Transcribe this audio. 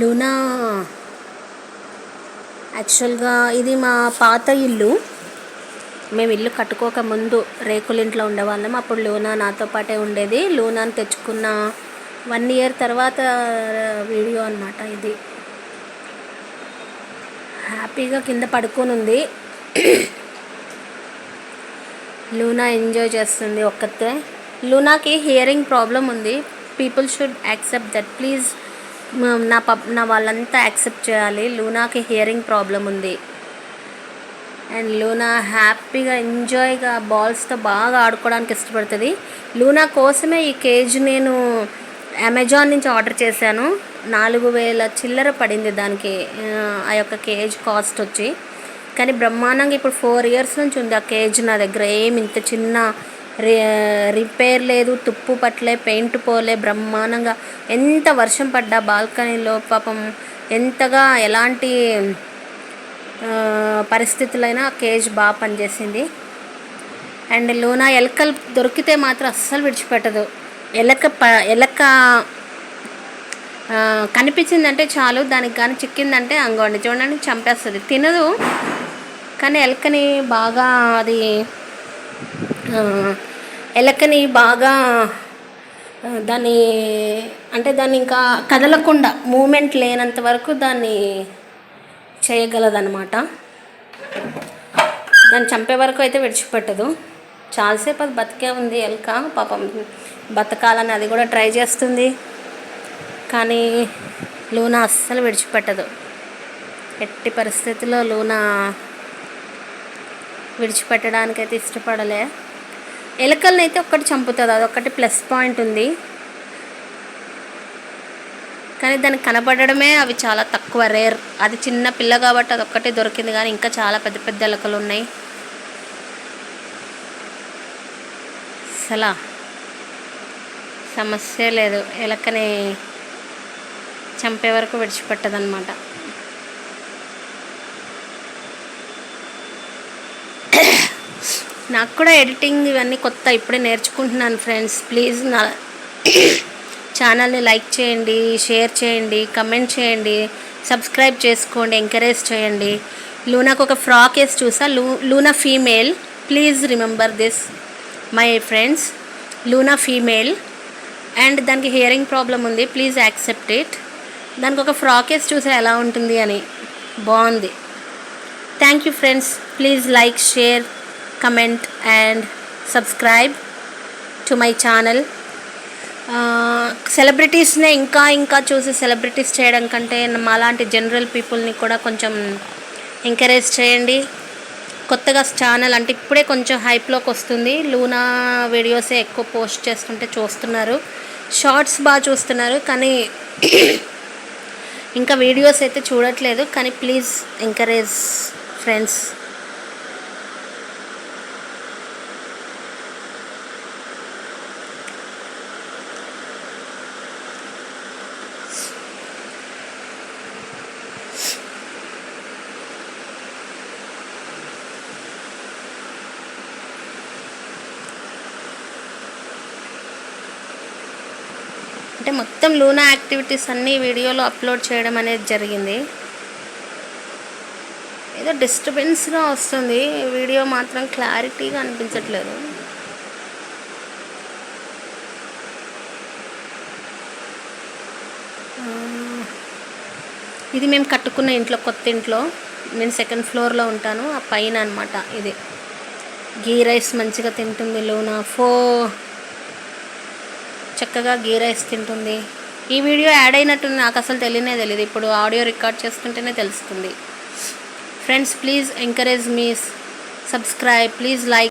Luna. యాక్చువల్గా ఇది మా పాత ఇల్లు. మేము ఇల్లు కట్టుకోక ముందు రేకుల ఇంట్లో ఉండేవాళ్ళం. అప్పుడు లూనా నాతో పాటే ఉండేది. లూనాను తెచ్చుకున్న వన్ ఇయర్ తర్వాత uh, వీడియో అనమాట ఇది. హ్యాపీగా కింద పడుకొని ఉంది లూనా ఎంజాయ్ చేస్తుంది ఒక్కతే. లూనాకి హియరింగ్ ప్రాబ్లం ఉంది. People should accept that please నా పబ్ నా వాళ్ళంతా యాక్సెప్ట్ చేయాలి. లూనాకి హియరింగ్ ప్రాబ్లం ఉంది. అండ్ లూనా హ్యాపీగా ఎంజాయ్గా బాల్స్తో బాగా ఆడుకోవడానికి ఇష్టపడుతుంది. లూనా కోసమే ఈ కేజ్ నేను అమెజాన్ నుంచి ఆర్డర్ చేశాను. నాలుగు వేల చిల్లర పడింది దానికి ఆ, యొక్క కేజ్ కాస్ట్ వచ్చి. కానీ బ్రహ్మాండంగా ఇప్పుడు ఫోర్ ఇయర్స్ నుంచి ఉంది ఆ కేజ్ నా దగ్గర. ఏమి ఇంత చిన్న రిపేర్ లేదు తుప్పు పట్టలే పెయింట్ పోలే బ్రహ్మాండంగా ఎంత వర్షం పడ్డా బాల్కనీలో పాపం ఎంతగా ఎలాంటి పరిస్థితులైనా కేజ్ బాగా పనిచేసింది. అండ్ లూనా ఎలకలు దొరికితే మాత్రం అస్సలు విడిచిపెట్టదు. ఎలక ప ఎలక కనిపించిందంటే చాలు దానికి కానీ చిక్కిందంటే అంగోండి చూడండి చంపేస్తుంది. తినదు కానీ ఎలకని బాగా అది ఎలకని బాగా దాన్ని అంటే దాన్ని ఇంకా కదలకుండా మూమెంట్ లేనంత వరకు దాన్ని చేయగలదన్నమాట. దాన్ని చంపే వరకు అయితే విడిచిపెట్టదు. చాలాసేపు అది బతికే ఉంది ఎలక పాపం బతకాలని అది కూడా ట్రై చేస్తుంది. కానీ లూనా అస్సలు విడిచిపెట్టదు. ఎట్టి పరిస్థితుల్లో లూనా విడిచిపెట్టడానికైతే ఇష్టపడలే. ఎలకల్ని అయితే ఒక్కటి చంపుతుంది అదొక్కటి ప్లస్ పాయింట్ ఉంది. కానీ దానికి కనపడడమే అవి చాలా తక్కువ రేర్. అది చిన్న పిల్ల కాబట్టి అది ఒక్కటే దొరికింది కానీ ఇంకా చాలా పెద్ద పెద్ద ఎలకలు ఉన్నాయి. అసలా సమస్య లేదు. ఎలకని చంపే వరకు విడిచిపెట్టదనమాట నాకు కూడా ఎడిటింగ్ ఇవన్నీ కొత్త ఇప్పుడే నేర్చుకుంటున్నాను ఫ్రెండ్స్. ప్లీజ్ నా ఛానల్ని లైక్ చేయండి షేర్ చేయండి కమెంట్ చేయండి సబ్స్క్రైబ్ చేసుకోండి ఎంకరేజ్ చేయండి. లూనాకు ఒక ఫ్రాక్ వేసి చూసా. లూ Luna female. Please remember this my friends. Luna female. And దానికి హియరింగ్ ప్రాబ్లం ఉంది. Please accept it. దానికి ఒక ఫ్రాక్ వేసి చూసా ఎలా ఉంటుంది అని. బాగుంది. Thank you friends. Please like share comment and subscribe to my channel సెలబ్రిటీస్నే ఇంకా ఇంకా చూసి సెలబ్రిటీస్ చేయడం కంటే మాలాంటి జనరల్ పీపుల్ని కూడా కొంచెం ఎంకరేజ్ చేయండి. కొత్తగా ఛానల్ అంటే ఇప్పుడే కొంచెం హైప్లోకి వస్తుంది. లూనా వీడియోసే ఎక్కువ పోస్ట్ చేస్తుంటే చూస్తున్నారు. షార్ట్స్ బాగా చూస్తున్నారు కానీ ఇంకా వీడియోస్ అయితే చూడట్లేదు. కానీ ప్లీజ్ ఎంకరేజ్ ఫ్రెండ్స్ అంటే మొత్తం లూనా యాక్టివిటీస్ అన్నీ వీడియోలో అప్లోడ్ చేయడం అనేది జరిగింది. ఏదో డిస్టర్బెన్స్గా వస్తుంది. వీడియో మాత్రం క్లారిటీగా అనిపించట్లేదు. ఇది మేము కట్టుకున్న ఇంట్లో కొత్త ఇంట్లో. నేను సెకండ్ ఫ్లోర్లో ఉంటాను. ఆ పైన అనమాట ఇది. గీ రైస్ మంచిగా తింటుంది లూనా ఫో చక్కగా గీ రైస్ తింటుంది. ఈ వీడియో యాడ్ అయినట్టు నాకు అసలు తెలియనే తెలియదు ఇప్పుడు ఆడియో రికార్డ్ చేసుకుంటేనే తెలుస్తుంది. Friends please encourage me subscribe please like